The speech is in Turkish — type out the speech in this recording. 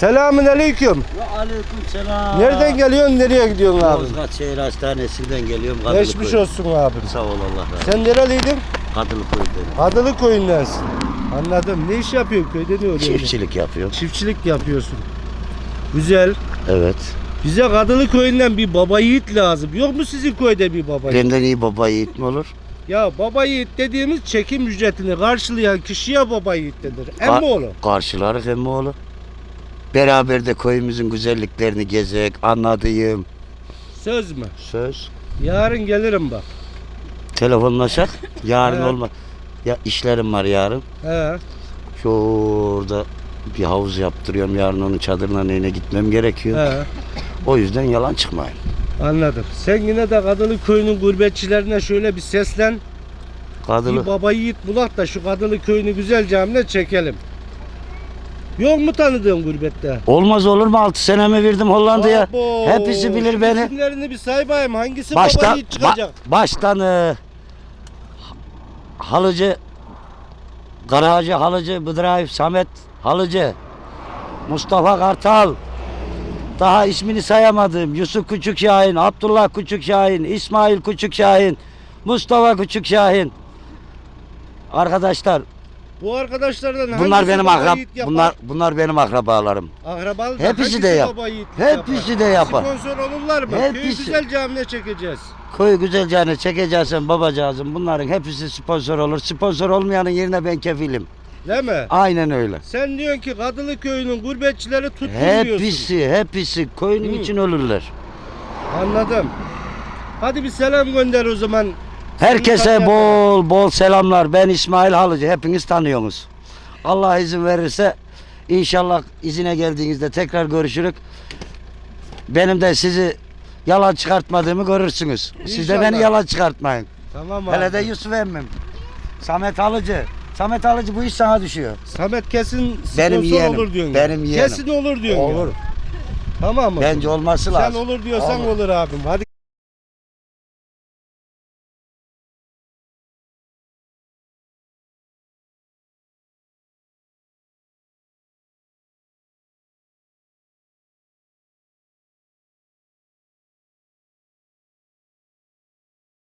Selamün aleyküm. Aleyküm selam. Nereden geliyorsun, nereye gidiyorsun abi? Yozgat Şehir Hastanesi'nden geliyorum. Kadılıköy. Geçmiş olsun abim. Sağ ol Allah razı olsun. Sen nereliydin? Kadılıköy'den. Adılı köyündensin. Anladım. Ne iş yapıyorsun köyde ne oluyor? Çiftçilik yapıyorum. Çiftçilik yapıyorsun. Güzel. Evet. Bize Kadılı köyünden bir baba yiğit lazım. Yok mu sizin köyde bir baba yiğit? Benden iyi baba yiğit mi olur? Ya baba yiğit dediğimiz çekim ücretini karşılayan kişiye baba yiğit denir. Ka- Emmoğlu. Karşılarız emmoğlu. Beraber de köyümüzün güzelliklerini gezek, anladığım Söz mü? söz. Yarın gelirim bak. Telefonlaşak. Yarın Evet. olma. Ya işlerim var yarın. He. Şurada bir havuz yaptırıyorum. Yarın onun çadırına neyine gitmem gerekiyor. He. O yüzden yalan çıkmayın. Anladım. Sen yine de Kadılı köyünün gurbetçilerine şöyle bir seslen. Kadılı. Bir baba yiğit bulak da şu Kadılı köyünü güzel camine çekelim. Yok mu tanıdığın gurbette? Olmaz olur mu? 6 senemi verdim Hollanda'ya. Abo, Hepsi bilir beni. İsimlerini bir say bakayım. Hangisi baba Baştan, yiğit çıkacak? ba- baştan e, Halıcı Garajı Halıcı Bıdraev Samet Halıcı Mustafa Kartal daha ismini sayamadım. Yusuf Küçük Şahin, Abdullah Küçük Şahin, İsmail Küçük Şahin, Mustafa Küçük Şahin. Arkadaşlar Bu arkadaşlardan bunlar hangisi benim baba akrab yiğit yapar? bunlar bunlar benim akrabalarım. Akrabalı da Hepsi hangisi de yap- baba yiğit hepsi de yapar. Sponsor olurlar mı? Köyü Hepsi. güzel camine çekeceğiz. Köyü güzelce çekeceksin babacığızım. Bunların hepsi sponsor olur. Sponsor olmayanın yerine ben kefilim. Değil mi? Aynen öyle. Sen diyorsun ki Kadılı köyünün gurbetçileri tutun diyorsun. Hepsi, hepsi Hı. için ölürler. Anladım. Hadi bir selam gönder o zaman. Herkese bol bol selamlar. Ben İsmail Halıcı. Hepiniz tanıyorsunuz. Allah izin verirse inşallah izine geldiğinizde tekrar görüşürük. Benim de sizi yalan çıkartmadığımı görürsünüz. Siz de beni İnşallah. yalan çıkartmayın. Tamam abi. Hele de Yusuf emmim. Samet Halıcı. Samet Halıcı bu iş sana düşüyor. Samet kesin sponsor Benim yeğenim, olur diyorsun. benim yeğenim. Kesin olur diyorsun. Olur. Ya. Tamam mı? Bence olması Sen lazım. olur diyorsan Olur. olur abim. Hadi